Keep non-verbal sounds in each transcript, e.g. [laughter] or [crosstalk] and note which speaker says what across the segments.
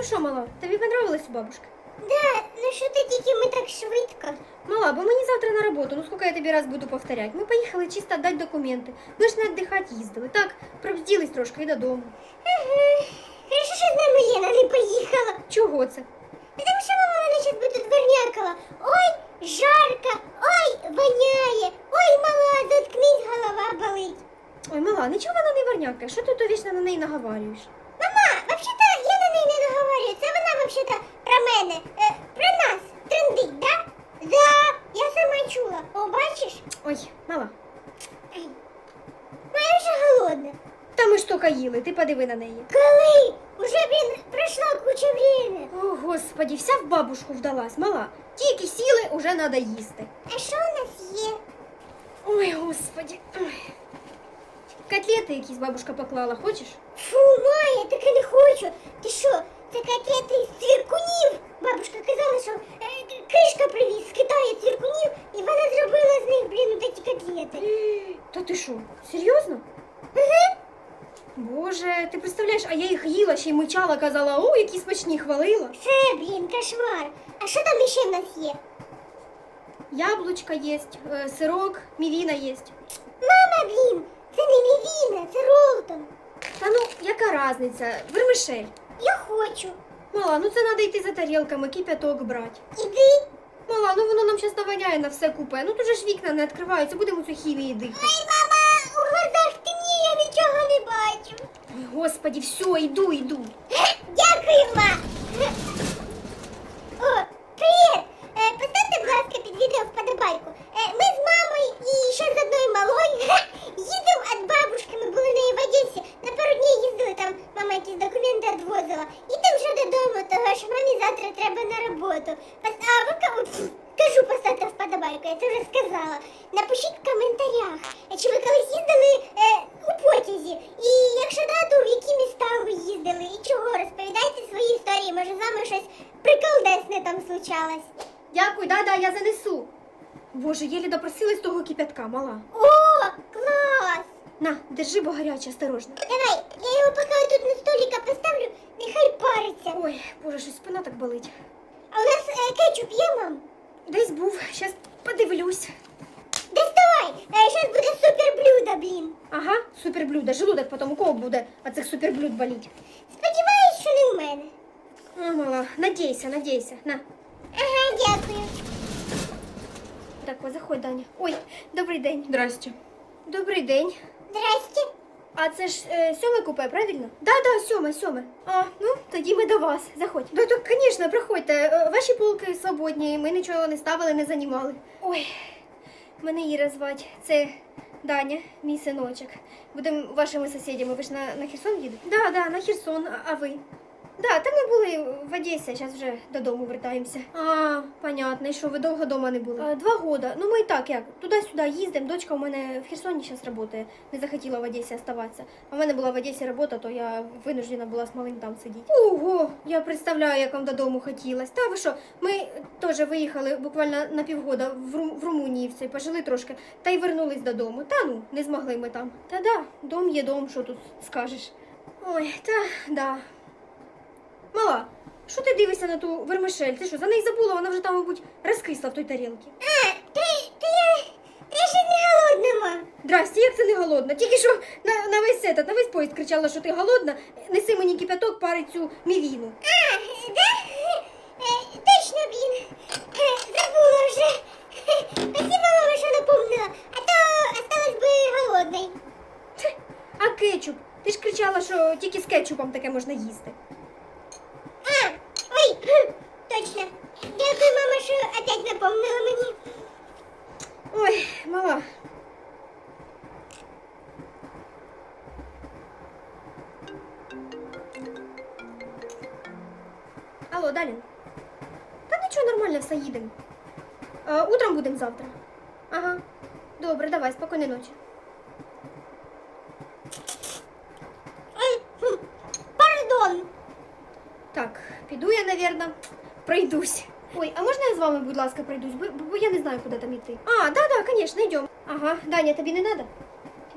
Speaker 1: Ну що, мала, тобі понравилась у бабушки?
Speaker 2: Да, ну що ти тільки ми так швидко?
Speaker 1: Мала, бо мені завтра на роботу, ну сколько я тобі раз буду повторять. Ми поїхали чисто дати документи. Ми ж не віддихати їздили. Так, пробзділись трошки і додому.
Speaker 2: Ага. Хорошо, що з нами Лена не поїхала.
Speaker 1: Чого це?
Speaker 2: Потому що мама мене зараз буде двернякала. Ой, жарко, ой, воняє, ой, мала, заткнись, голова болить.
Speaker 1: Ой, мала, нічого вона не варняка. Що ти то вічно на неї наговарюєш?
Speaker 2: Мама, вообще-то я на неї не наговорюю. Це вона вообще-то про мене, е, про нас трендить, да? Да, я сама чула. О, бачиш?
Speaker 1: Ой, мала.
Speaker 2: Ай. Ну, я вже голодна.
Speaker 1: Та ми ж тільки їли, ти подиви на неї.
Speaker 2: Коли? Уже, блін, пройшла куча времени.
Speaker 1: О, господі, вся в бабушку вдалась, мала. Тільки сіли, уже треба їсти.
Speaker 2: А що у нас є?
Speaker 1: Ой, господі. Ой. Котлети якісь бабушка поклала, хочеш?
Speaker 2: Фу, Майя, так я не хочу. Ти що, це котлети з цвіркунів? Бабушка казала, що е, кришка привіз з Китаю цвіркунів, і вона зробила з них, блін, ці котлети.
Speaker 1: Та ти що, серйозно?
Speaker 2: Ага.
Speaker 1: Боже, ти представляєш, а я їх їла, ще й мичала, казала, о, які смачні хвалила.
Speaker 2: Це, блін, кошмар. А що там ще в нас є?
Speaker 1: Яблучка є, е, сирок, мівіна є.
Speaker 2: Мама, блін, це не мівіна, це Ролтон.
Speaker 1: Та ну, яка різниця? Вермишель.
Speaker 2: Я хочу.
Speaker 1: Мала, ну це треба йти за тарілками, кипяток брати.
Speaker 2: Іди.
Speaker 1: Мала, ну воно нам зараз наваняє на все купе. Ну тут же ж вікна не відкриваються, будемо цю хімії дихати.
Speaker 2: Ай, мама,
Speaker 1: Ой, господі, все, йду, йду.
Speaker 2: Дякую, ма. О, привіт! Е, Поставте, будь ласка, під відео вподобайку. Е, Ми з мамою і ще з одною малою їдемо [laughs] від бабушки. Ми були в неї в Одесі. На пару днів їздили там, мама якісь документи відвозила. Їдемо вже додому, того що мамі завтра треба на роботу. А ви кому кажу поставте вподобайку, я це вже сказала. Напишіть в коментарях, е, чи ви колись їздили приколдесне.
Speaker 1: Дякую, да-да, я занесу. Боже, єлі допросилась того кипятка, мала.
Speaker 2: О, клас!
Speaker 1: На, держи, бо гаряче, осторожно.
Speaker 2: Давай, я його поки тут на столика поставлю, нехай париться.
Speaker 1: Ой, боже, щось спина так болить.
Speaker 2: А у нас е, кетчуп є, мам?
Speaker 1: Десь був, щас подивлюсь.
Speaker 2: Доставай! Е, Щас буде супер блюдо, блін.
Speaker 1: Ага, суперблюдо. Желудок потім у кого буде, а цих суперблюд боліть.
Speaker 2: Сподіваюсь, що не в мене.
Speaker 1: А, мала, надійся, надійся. На.
Speaker 2: Дякую.
Speaker 1: Так, ось заходь, Даня. Ой, добрий день.
Speaker 3: Здрасте.
Speaker 1: Добрий день.
Speaker 2: Здрасте.
Speaker 1: А це ж е, сьоме купе, правильно? Да, да, сьоме, сьоме. А, ну тоді ми до вас. Заходь. Да, так, звісно, приходьте. Е, Ваші полки свободні, ми нічого не ставили, не занімали. Ой, мене Іра звать. Це Даня, мій синочок. Будемо вашими сусідями. Ви ж на, на Херсон їдете? Да, да, на Херсон. А, а ви? Да, та ми були в Одесі, зараз вже додому вертаємося. А, понятно, і що ви довго вдома не були? А, два года. Ну ми і так як, туди-сюди їздимо. Дочка у мене в Херсоні зараз працює. Не захотіла в Одесі оставатися. А в мене була в Одесі робота, то я винуждена була з малим там сидіти. Ого, я представляю, як вам додому хотілося. Та ви що, ми теж виїхали буквально на півгода в, Ру- в Румунії все, пожили трошки, та й вернулись додому. Та ну, не змогли ми там. Та да, дом є дом, що тут скажеш. Ой, та да. Мала, що ти дивишся на ту вермишель? Ти що, за неї забула? Вона вже там, мабуть, розкисла в той тарілці.
Speaker 2: А, ти, ти, ти ще не голодна, мам.
Speaker 1: Здрасте, як це не голодна? Тільки що на, на весь этот, на весь поїзд кричала, що ти голодна. Неси мені кипяток, пари цю мівіну.
Speaker 2: А, да? Е, точно, блін. Е, забула вже. Спасибо, мама, що напомнила. А то осталась би голодною.
Speaker 1: А кетчуп? Ти ж кричала, що тільки з кетчупом таке можна їсти.
Speaker 2: Точно. Дякую, мама, що опять напомнила мені.
Speaker 1: Ой, мала. Алло, Далін. Та нічого, нормально, все їдемо. Утром будемо завтра. Ага. Добре, давай, спокійної ночі.
Speaker 2: Ой, хм, пардон.
Speaker 1: Так, піду я, навірно, пройдусь. Ой, а можна я з вами, будь ласка, пройдусь? Бо, бо я не знаю, куди там йти. А, да, да, звісно, йдемо. Ага, Даня, тобі не треба?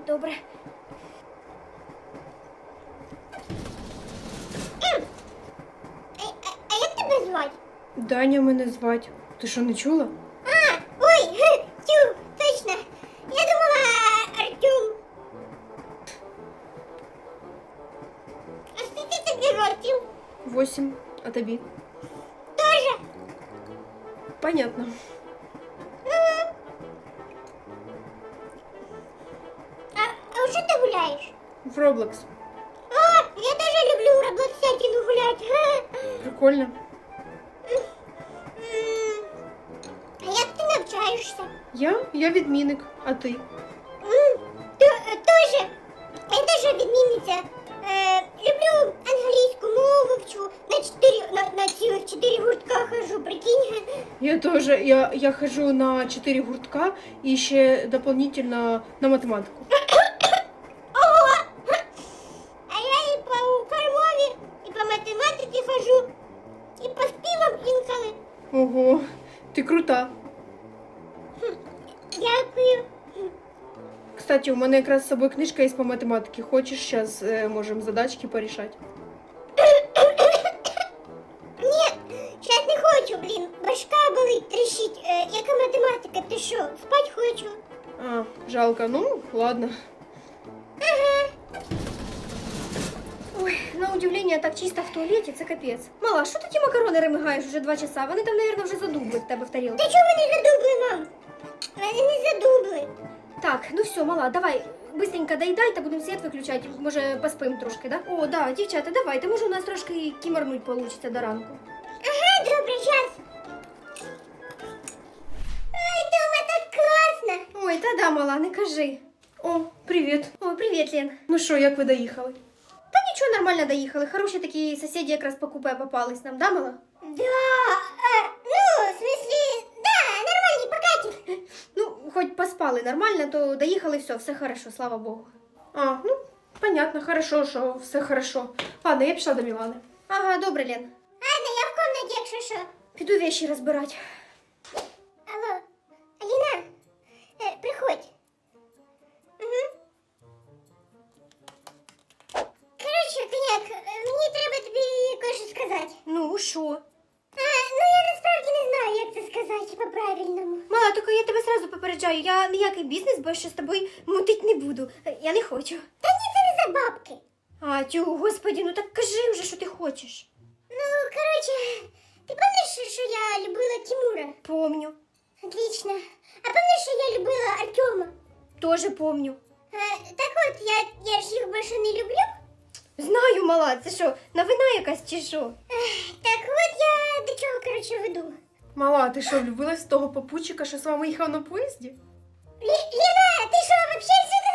Speaker 1: Добре.
Speaker 2: Ем, тебе звати?
Speaker 1: Даня мене звать. Ти що не чула? Понятно.
Speaker 2: А, а що ти гуляєш?
Speaker 1: В Roblox.
Speaker 2: А, я теж люблю в Роблоксятину гуляти. Ге. [laughs]
Speaker 1: Прикольно.
Speaker 2: М, А як ти навчаєшся?
Speaker 1: Я? Я відмінник. А ти?
Speaker 2: М, то- е, Тоже. Я теж відмінниця. Е,
Speaker 1: Я тоже. Я, я хожу на 4 гуртка и еще дополнительно на математику.
Speaker 2: А я і по кормові, і по математиці хожу, і по співам інколи.
Speaker 1: Ого, ты крута.
Speaker 2: Дякую.
Speaker 1: Кстати, у мене якраз з собою книжка є по математиці. Хочеш, зараз е, можемо задачки порішати. жалко. Ну, ладно.
Speaker 2: Ага.
Speaker 1: Ой, на удивление, так чисто в туалеті, це капець. Мала, що ти ті макарони ремигаєш уже два часа? Вони там, наверное, вже задубли в тебе в тарілці.
Speaker 2: Та чого вони задубли, мам? Вони не задубли.
Speaker 1: Так, ну все, мала, давай. Быстренько доїдай та будемо світ виключати. Може, поспим трошки, да? О, да, дівчата, давайте. Може, у нас трошки кімарнуть получиться до ранку.
Speaker 2: Класно.
Speaker 1: Да, мала, не кажи. О, привіт. О, привіт, Лен. Ну що, як ви доїхали? Та нічого, нормально доїхали. Хороші такі сусіди якраз по купе попались нам, да, мала?
Speaker 2: Да, е, ну, в смысле, да, нормальний покатик.
Speaker 1: Ну, хоч поспали нормально, то доїхали, все, все хорошо, слава Богу. А, ну, понятно, хорошо, що все хорошо. Ладно, я пішла до Мілани. Ага, добре, Лен.
Speaker 2: Ладно, я в комнаті, якщо що.
Speaker 1: Піду вещи розбирати. Що?
Speaker 2: А, ну я насправді не знаю, як це сказати по-правильному.
Speaker 1: Мала, тільки я тебе сразу попереджаю, я ніякий бізнес більше з тобою мутить не буду. Я не хочу.
Speaker 2: Та ні, це не за бабки.
Speaker 1: А, тю, господі, ну так кажи вже, що ти хочеш.
Speaker 2: Ну, коротше, ти пам'ятаєш, що я любила Тимура?
Speaker 1: Помню.
Speaker 2: Отлично. А пам'ятаєш, що я любила Артема?
Speaker 1: Тоже помню.
Speaker 2: Е, так от, я, я ж їх більше не люблю.
Speaker 1: Знаю, мала, це що, новина якась чи що?
Speaker 2: Ех, Так от я до чого, коротше, веду.
Speaker 1: Мала, ти що, влюбилась в того попутчика, що з вами їхав на поїзді?
Speaker 2: Лі- Ліна, ти що, вообще сюди?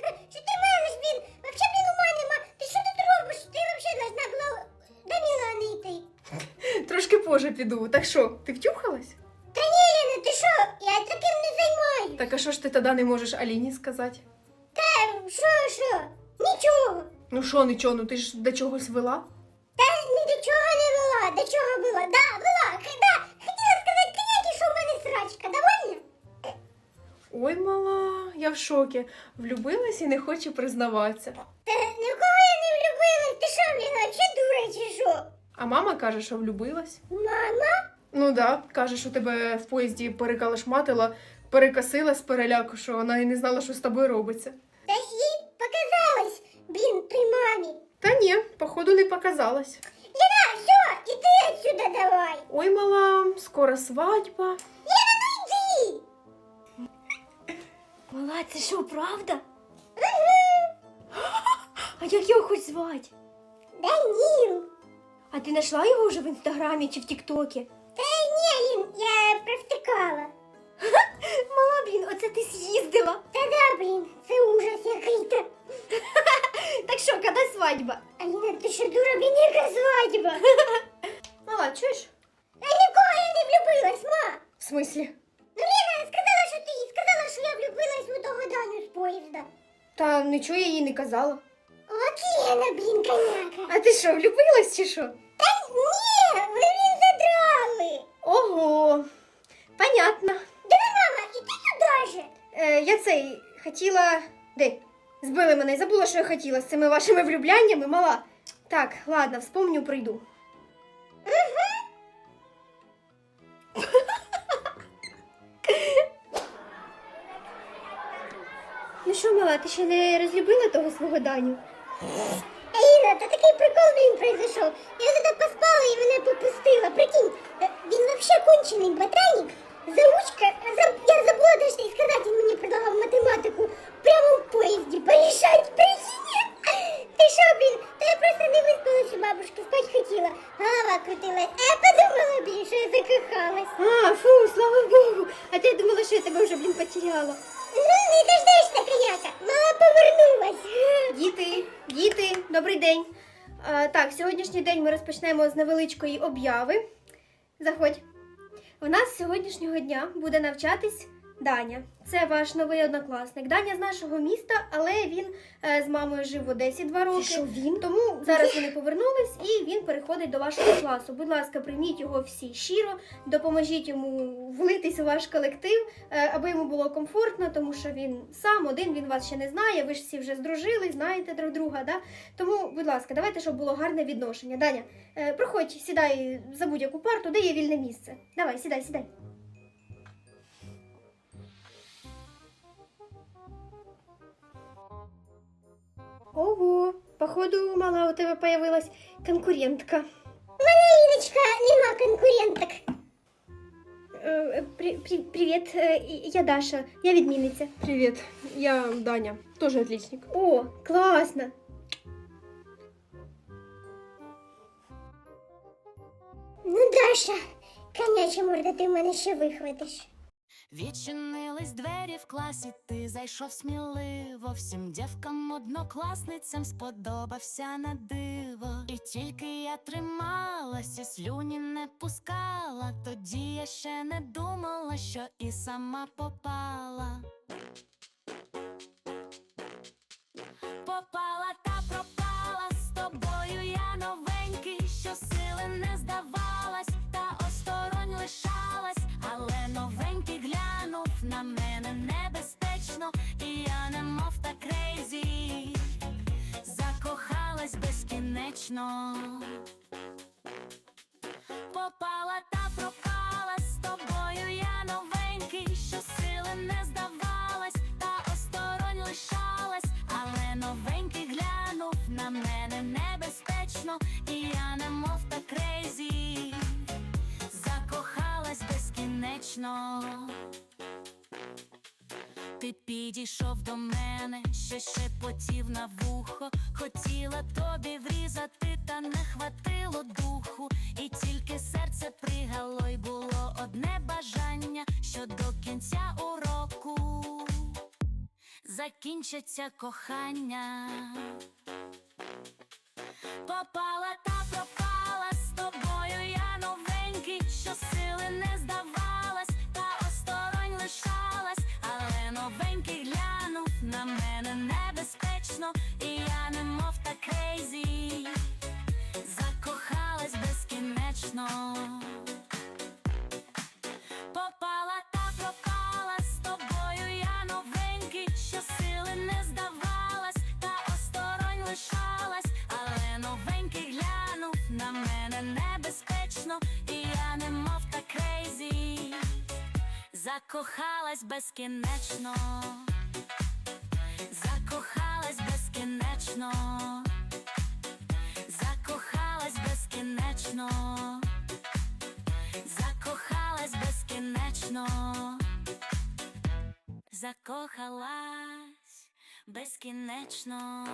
Speaker 2: [laughs] Що ти маєш, блін? Вообще, блін, ума нема. Ти що тут робиш? Ти вообще должна була до Мілани йти. [laughs]
Speaker 1: Трошки позже піду. Так що, ти втюхалась?
Speaker 2: Та ні, Ліна, ти що? Я таким не займаюсь.
Speaker 1: Так а що ж ти тоді не можеш Аліні сказати?
Speaker 2: Та що, що? Нічого.
Speaker 1: Ну що, нічого, ну ти ж до чогось вела?
Speaker 2: Та ні до чого не вела, до чого була? Да, була, да. Хотіла сказати клієнті, що в мене срачка, довольна?
Speaker 1: Ой, мала, я в шокі. Влюбилась і не хоче признаватися.
Speaker 2: Та ні в кого я не влюбилась, ти що, блін, вообще дура чи що?
Speaker 1: А мама каже, що влюбилась.
Speaker 2: Мама?
Speaker 1: Ну да, каже, що тебе в поїзді перекалашматила, перекосила з переляку, що вона і не знала, що з тобою робиться.
Speaker 2: Та їй показалось, блін, при мамі.
Speaker 1: Та ні, походу не показалось.
Speaker 2: Отсюда давай.
Speaker 1: Ой, мала, скоро свадьба.
Speaker 2: Ліна, ну йди.
Speaker 1: Мала, це що, правда? А як його хоч звати?
Speaker 2: Даніл.
Speaker 1: А ти знайшла його вже в інстаграмі чи в Тіктокі? Казала.
Speaker 2: Лена, блін, коняка.
Speaker 1: А ти що, влюбилась чи що?
Speaker 2: Та ні, ви блін задрали.
Speaker 1: Ого, понятно.
Speaker 2: Диви, мама, і туди же.
Speaker 1: Е, я цей хотіла. Де? Збили мене, забула, що я хотіла з цими вашими влюбляннями, мала. Так, ладно, вспомню, прийду. Ну що, мала, ти ще не розлюбила того свого Даню?
Speaker 2: Іра, та такий прикол, блін, произошов. Я туди поспала і мене попустила. Прикинь, е, він вообще кончений ботанік. Заучка, я забула даже і сказати, він мені предлагав математику прямо в поїзді порішать. Прикинь. [laughs] Ти що, блін, та я просто не виспалася у бабушки, спать хотіла. Голова крутилась. А я подумала, блін, що я закохалась.
Speaker 1: А, фу, слава Богу. А ти думала, що я тебе вже, блін, потеряла.
Speaker 2: Ну, не дождешся, коняка. Мама повернулась.
Speaker 1: Діти, діти, добрий день. А, так, сьогоднішній день ми розпочнемо з невеличкої обяви. Заходь. У нас з сьогоднішнього дня буде навчатись Даня. Це ваш новий однокласник. Даня з нашого міста, але він е, з мамою жив в Одесі два роки.
Speaker 2: що, він?
Speaker 1: Тому зараз вони повернулись і він переходить до вашого класу. Будь ласка, прийміть його всі щиро, допоможіть йому влитись у ваш колектив, е, аби йому було комфортно, тому що він сам один, він вас ще не знає. Ви ж всі вже здружили, знаєте друг друга. Да? Тому, будь ласка, давайте, щоб було гарне відношення. Даня, е, проходь, сідай за будь-яку парту, де є вільне місце. Давай, сідай, сідай. Ого, походу, мала у тебе появилась конкурентка.
Speaker 2: У мене, Ірочка, нема конкуренток.
Speaker 1: Е, при, при, привіт, е, я Даша, я відмінниця.
Speaker 3: Привет, я Даня, тоже отличник.
Speaker 1: О, класно.
Speaker 2: Ну, Даша, коняча морда, ти в мене ще вихватиш.
Speaker 4: Відчинились двері в класі, ти зайшов сміливо. Всім дівкам однокласницям сподобався на диво. І тільки я трималась, і слюні не пускала. Тоді я ще не думала, що і сама попала. Попала та пропала з тобою я новенький, що сили не здавалась, і я немов та крейзі, закохалась безкінечно. Попала та пропала з тобою. Я новенький, що сили не здавалась, та осторонь лишалась, але новенький глянув на мене небезпечно, і я безкінечно. Ти підійшов до мене, ще шепотів на вухо, хотіла тобі врізати, та не хватило духу, і тільки серце пригало, й було одне бажання, що до кінця уроку закінчиться кохання. Попала та пропала з тобою я новенький, що сили не здавалась, та осторонь лишалась, закохалась безкінечно, закохалась безкінечно, закохалась безкінечно. Закохалась безкінечно, закохалась безкінечно.